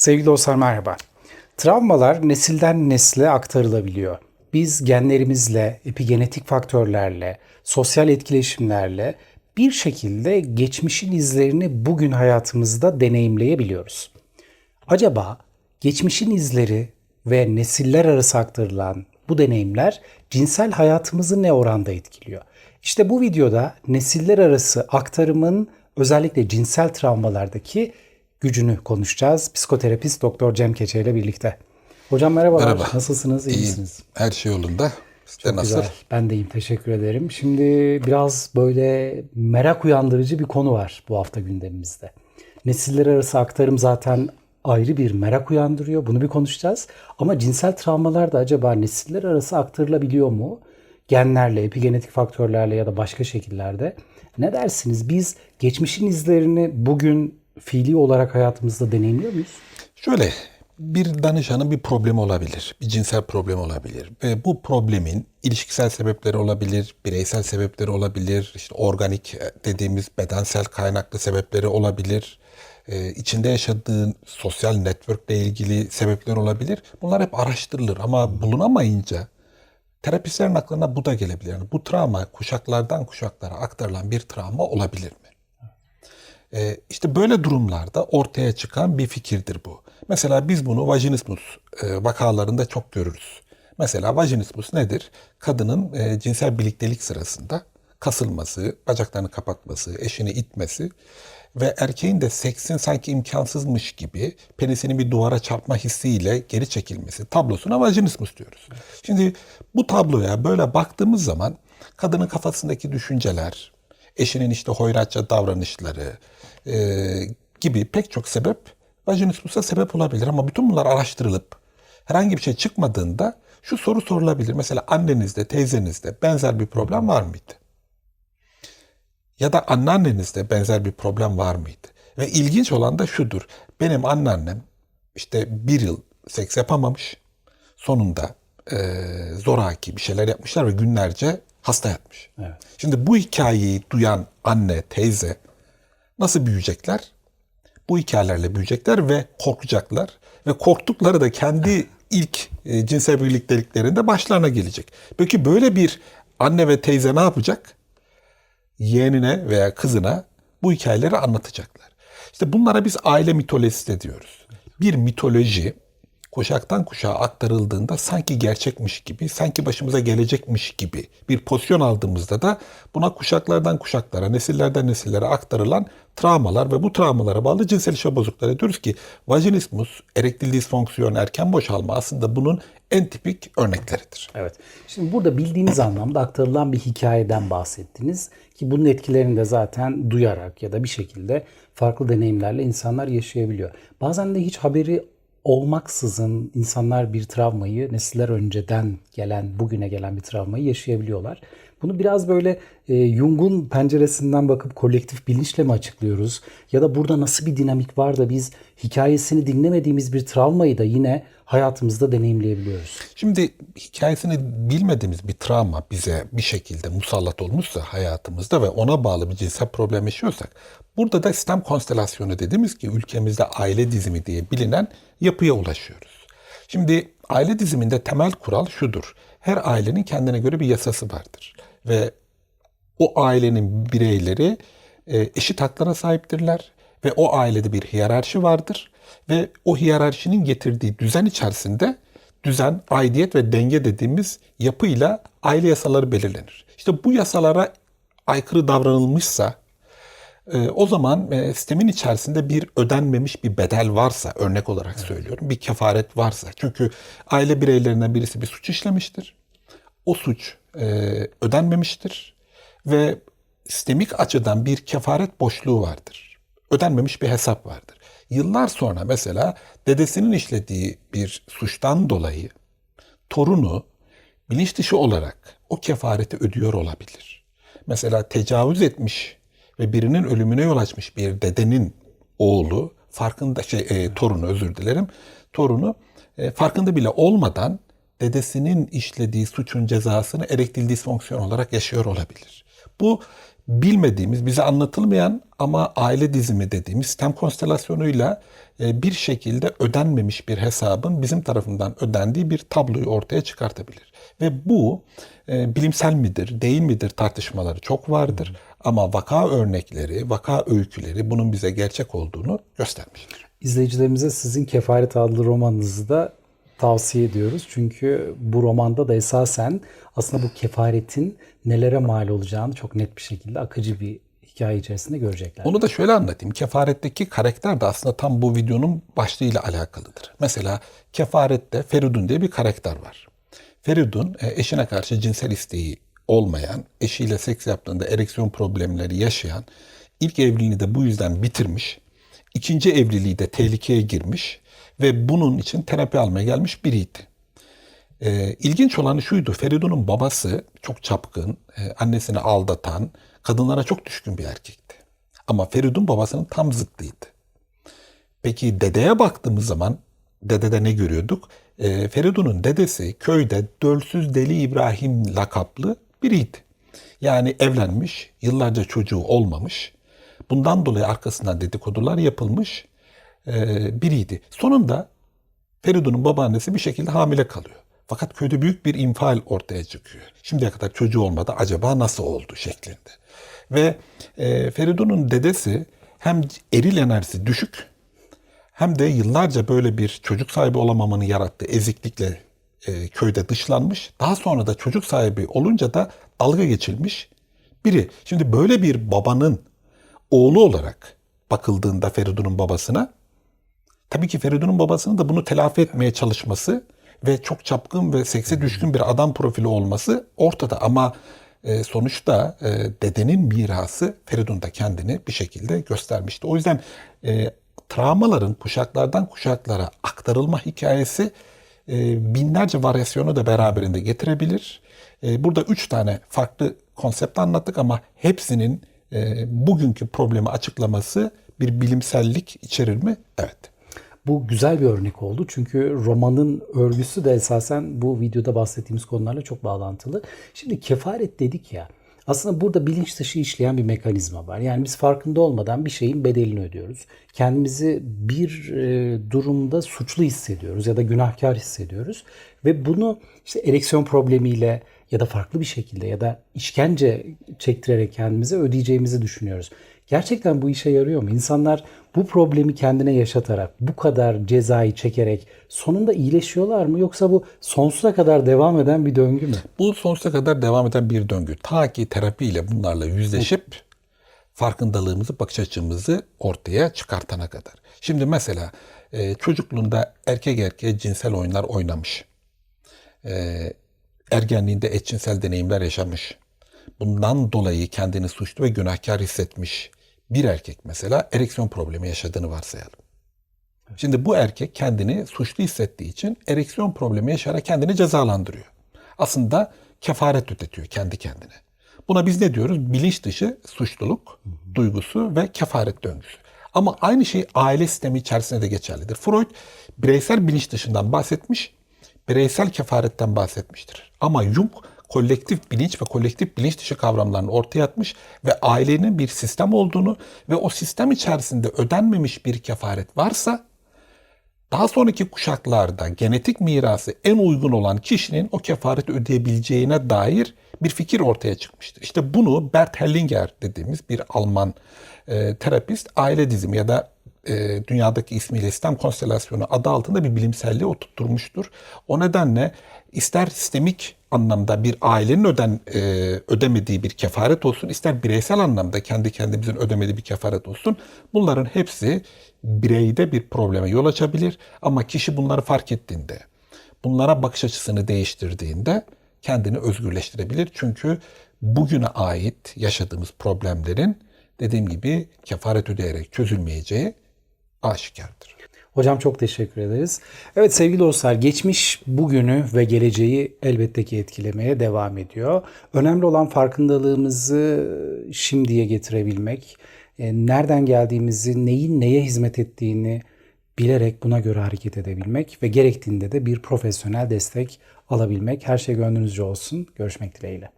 Sevgili dostlar merhaba. Travmalar nesilden nesle aktarılabiliyor. Biz genlerimizle, epigenetik faktörlerle, sosyal etkileşimlerle bir şekilde geçmişin izlerini bugün hayatımızda deneyimleyebiliyoruz. Acaba geçmişin izleri ve nesiller arası aktarılan bu deneyimler cinsel hayatımızı ne oranda etkiliyor? İşte bu videoda nesiller arası aktarımın özellikle cinsel travmalardaki gücünü konuşacağız. Psikoterapist Doktor Cem Keçe ile birlikte. Hocam merhabalar. Merhaba. Nasılsınız? İyi İyiyim. misiniz? Her şey yolunda. Sizde nasıl? Güzel. Ben de iyiyim. Teşekkür ederim. Şimdi biraz böyle merak uyandırıcı bir konu var bu hafta gündemimizde. Nesiller arası aktarım zaten ayrı bir merak uyandırıyor. Bunu bir konuşacağız. Ama cinsel travmalar da acaba nesiller arası aktarılabiliyor mu? Genlerle, epigenetik faktörlerle ya da başka şekillerde. Ne dersiniz? Biz geçmişin izlerini bugün fiili olarak hayatımızda deneyimliyor muyuz? Şöyle bir danışanın bir problemi olabilir. Bir cinsel problem olabilir. Ve bu problemin ilişkisel sebepleri olabilir, bireysel sebepleri olabilir, işte organik e, dediğimiz bedensel kaynaklı sebepleri olabilir. Ee, içinde yaşadığın sosyal networkle ilgili sebepler olabilir. Bunlar hep araştırılır ama bulunamayınca terapistlerin aklına bu da gelebilir. Yani bu travma kuşaklardan kuşaklara aktarılan bir travma olabilir mi? Ee, işte böyle durumlarda ortaya çıkan bir fikirdir bu. Mesela biz bunu vajinismus e, vakalarında çok görürüz. Mesela vajinismus nedir? Kadının e, cinsel birliktelik sırasında kasılması, bacaklarını kapatması, eşini itmesi ve erkeğin de seksin sanki imkansızmış gibi penisini bir duvara çarpma hissiyle geri çekilmesi tablosuna vajinismus diyoruz. Şimdi bu tabloya böyle baktığımız zaman kadının kafasındaki düşünceler, eşinin işte hoyratça davranışları e, gibi pek çok sebep vajinismusa sebep olabilir. Ama bütün bunlar araştırılıp herhangi bir şey çıkmadığında şu soru sorulabilir. Mesela annenizde, teyzenizde benzer bir problem var mıydı? Ya da anneannenizde benzer bir problem var mıydı? Ve ilginç olan da şudur. Benim anneannem işte bir yıl seks yapamamış. Sonunda e, zoraki bir şeyler yapmışlar ve günlerce hasta yatmış. Evet. Şimdi bu hikayeyi duyan anne, teyze nasıl büyüyecekler? Bu hikayelerle büyüyecekler ve korkacaklar. Ve korktukları da kendi ilk e, cinsel birlikteliklerinde başlarına gelecek. Peki böyle bir anne ve teyze ne yapacak? Yeğenine veya kızına bu hikayeleri anlatacaklar. İşte bunlara biz aile mitolojisi de diyoruz. Bir mitoloji kuşaktan kuşağa aktarıldığında sanki gerçekmiş gibi, sanki başımıza gelecekmiş gibi bir pozisyon aldığımızda da buna kuşaklardan kuşaklara, nesillerden nesillere aktarılan travmalar ve bu travmalara bağlı cinsel işe bozuklukları diyoruz ki vajinismus, erektil disfonksiyon, erken boşalma aslında bunun en tipik örnekleridir. Evet. Şimdi burada bildiğiniz anlamda aktarılan bir hikayeden bahsettiniz ki bunun etkilerini de zaten duyarak ya da bir şekilde farklı deneyimlerle insanlar yaşayabiliyor. Bazen de hiç haberi olmaksızın insanlar bir travmayı nesiller önceden gelen, bugüne gelen bir travmayı yaşayabiliyorlar. Bunu biraz böyle e, Jung'un penceresinden bakıp kolektif bilinçle mi açıklıyoruz? Ya da burada nasıl bir dinamik var da biz hikayesini dinlemediğimiz bir travmayı da yine hayatımızda deneyimleyebiliyoruz? Şimdi hikayesini bilmediğimiz bir travma bize bir şekilde musallat olmuşsa hayatımızda ve ona bağlı bir cinsel problem yaşıyorsak burada da sistem konstelasyonu dediğimiz ki ülkemizde aile dizimi diye bilinen yapıya ulaşıyoruz. Şimdi aile diziminde temel kural şudur. Her ailenin kendine göre bir yasası vardır ve o ailenin bireyleri e, eşit haklara sahiptirler ve o ailede bir hiyerarşi vardır ve o hiyerarşinin getirdiği düzen içerisinde düzen, aidiyet ve denge dediğimiz yapıyla aile yasaları belirlenir. İşte bu yasalara aykırı davranılmışsa e, o zaman e, sistemin içerisinde bir ödenmemiş bir bedel varsa örnek olarak söylüyorum bir kefaret varsa çünkü aile bireylerinden birisi bir suç işlemiştir. O suç e, ödenmemiştir ve sistemik açıdan bir kefaret boşluğu vardır. Ödenmemiş bir hesap vardır. Yıllar sonra mesela dedesinin işlediği bir suçtan dolayı torunu bilinç dışı olarak o kefareti ödüyor olabilir. Mesela tecavüz etmiş ve birinin ölümüne yol açmış bir dedenin oğlu farkında şey e, torunu özür dilerim torunu e, farkında bile olmadan dedesinin işlediği suçun cezasını erektil disfonksiyon olarak yaşıyor olabilir. Bu bilmediğimiz, bize anlatılmayan ama aile dizimi dediğimiz sistem konstelasyonuyla e, bir şekilde ödenmemiş bir hesabın bizim tarafından ödendiği bir tabloyu ortaya çıkartabilir. Ve bu e, bilimsel midir, değil midir tartışmaları çok vardır. Ama vaka örnekleri, vaka öyküleri bunun bize gerçek olduğunu göstermiştir. İzleyicilerimize sizin Kefaret adlı romanınızı da tavsiye ediyoruz. Çünkü bu romanda da esasen aslında bu kefaretin nelere mal olacağını çok net bir şekilde akıcı bir hikaye içerisinde görecekler. Onu da şöyle anlatayım. Kefaretteki karakter de aslında tam bu videonun başlığıyla alakalıdır. Mesela Kefaret'te Feridun diye bir karakter var. Feridun e, eşine karşı cinsel isteği olmayan, eşiyle seks yaptığında ereksiyon problemleri yaşayan, ilk evliliğini de bu yüzden bitirmiş, ikinci evliliği de tehlikeye girmiş ve bunun için terapi almaya gelmiş biriydi. Ee, ilginç olanı şuydu. Feridun'un babası çok çapkın, e, annesini aldatan, kadınlara çok düşkün bir erkekti. Ama Feridun babasının tam zıttıydı. Peki dedeye baktığımız zaman dedede ne görüyorduk? Ee, Feridun'un dedesi köyde Dölsüz Deli İbrahim lakaplı biriydi. Yani evlenmiş, yıllarca çocuğu olmamış. Bundan dolayı arkasından dedikodular yapılmış e, biriydi. Sonunda Feridun'un babaannesi bir şekilde hamile kalıyor. Fakat köyde büyük bir infial ortaya çıkıyor. Şimdiye kadar çocuğu olmadı acaba nasıl oldu şeklinde. Ve e, Feridun'un dedesi hem eril enerjisi düşük hem de yıllarca böyle bir çocuk sahibi olamamanın yarattığı eziklikle e, köyde dışlanmış. Daha sonra da çocuk sahibi olunca da dalga geçilmiş biri. Şimdi böyle bir babanın oğlu olarak bakıldığında Feridun'un babasına Tabii ki Feridun'un babasının da bunu telafi etmeye çalışması ve çok çapkın ve sekse düşkün bir adam profili olması ortada. Ama e, sonuçta e, dedenin mirası Feridun da kendini bir şekilde göstermişti. O yüzden e, travmaların kuşaklardan kuşaklara aktarılma hikayesi binlerce varyasyonu da beraberinde getirebilir. Burada üç tane farklı konsept anlattık ama hepsinin bugünkü problemi açıklaması bir bilimsellik içerir mi? Evet. Bu güzel bir örnek oldu çünkü romanın örgüsü de esasen bu videoda bahsettiğimiz konularla çok bağlantılı. Şimdi kefaret dedik ya. Aslında burada bilinç dışı işleyen bir mekanizma var. Yani biz farkında olmadan bir şeyin bedelini ödüyoruz. Kendimizi bir e, durumda suçlu hissediyoruz ya da günahkar hissediyoruz. Ve bunu işte ereksiyon problemiyle ya da farklı bir şekilde ya da işkence çektirerek kendimize ödeyeceğimizi düşünüyoruz. Gerçekten bu işe yarıyor mu? İnsanlar bu problemi kendine yaşatarak, bu kadar cezayı çekerek sonunda iyileşiyorlar mı? Yoksa bu sonsuza kadar devam eden bir döngü mü? Bu sonsuza kadar devam eden bir döngü. Ta ki terapiyle bunlarla yüzleşip farkındalığımızı, bakış açımızı ortaya çıkartana kadar. Şimdi mesela e, çocukluğunda erkek erkeğe cinsel oyunlar oynamış. Ergenliğinde eşcinsel deneyimler yaşamış. Bundan dolayı kendini suçlu ve günahkar hissetmiş bir erkek mesela ereksiyon problemi yaşadığını varsayalım. Şimdi bu erkek kendini suçlu hissettiği için ereksiyon problemi yaşayarak kendini cezalandırıyor. Aslında kefaret ödetiyor kendi kendine. Buna biz ne diyoruz? Bilinç dışı suçluluk duygusu ve kefaret döngüsü. Ama aynı şey aile sistemi içerisinde de geçerlidir. Freud bireysel bilinç dışından bahsetmiş, bireysel kefaretten bahsetmiştir. Ama Jung kolektif bilinç ve kolektif bilinç dışı kavramlarını ortaya atmış ve ailenin bir sistem olduğunu ve o sistem içerisinde ödenmemiş bir kefaret varsa daha sonraki kuşaklarda genetik mirası en uygun olan kişinin o kefareti ödeyebileceğine dair bir fikir ortaya çıkmıştır. İşte bunu Bert Hellinger dediğimiz bir Alman e, terapist aile dizimi ya da e, dünyadaki ismiyle sistem konstelasyonu adı altında bir bilimselliği oturtturmuştur. O nedenle ister sistemik anlamda bir ailenin öden e, ödemediği bir kefaret olsun, ister bireysel anlamda kendi kendimizin ödemediği bir kefaret olsun. Bunların hepsi bireyde bir probleme yol açabilir ama kişi bunları fark ettiğinde, bunlara bakış açısını değiştirdiğinde kendini özgürleştirebilir. Çünkü bugüne ait yaşadığımız problemlerin dediğim gibi kefaret ödeyerek çözülmeyeceği aşikardır. Hocam çok teşekkür ederiz. Evet sevgili dostlar geçmiş bugünü ve geleceği elbette ki etkilemeye devam ediyor. Önemli olan farkındalığımızı şimdiye getirebilmek, e, nereden geldiğimizi, neyin neye hizmet ettiğini bilerek buna göre hareket edebilmek ve gerektiğinde de bir profesyonel destek alabilmek. Her şey gönlünüzce olsun. Görüşmek dileğiyle.